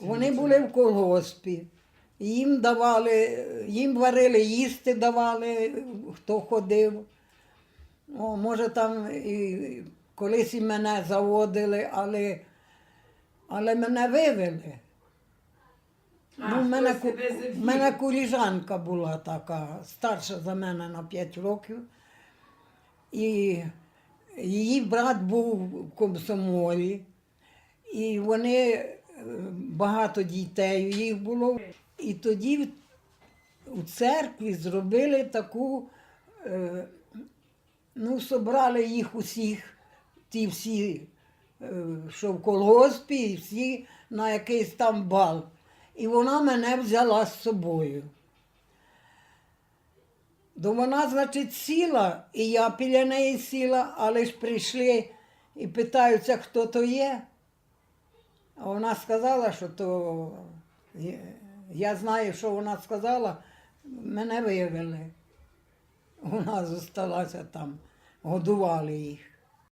Вони були в колгоспі. Їм давали, їм варили їсти давали, хто ходив. О, може, там і колись і мене заводили, але, але мене вивели. А, ну, в мене, ку- в мене коліжанка була така, старша за мене на 5 років. І її брат був в комсомолі. І вони багато дітей їх було. І тоді у церкві зробили таку, е, ну, собрали їх усіх, ті всі, е, що в колгоспі, всі на якийсь там бал. І вона мене взяла з собою. То вона, значить, сіла, і я біля неї сіла, але ж прийшли і питаються, хто то є. Вона сказала, що то я знаю, що вона сказала, мене вивели. Вона зосталася там, годували їх.